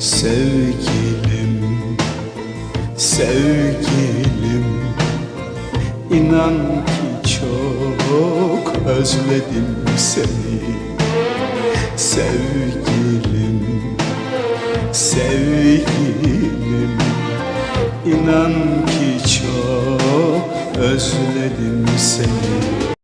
Sevgilim, sevgilim İnan ki çok özledim seni. Sevgilim, sevgilim İnan ki çok özledim seni.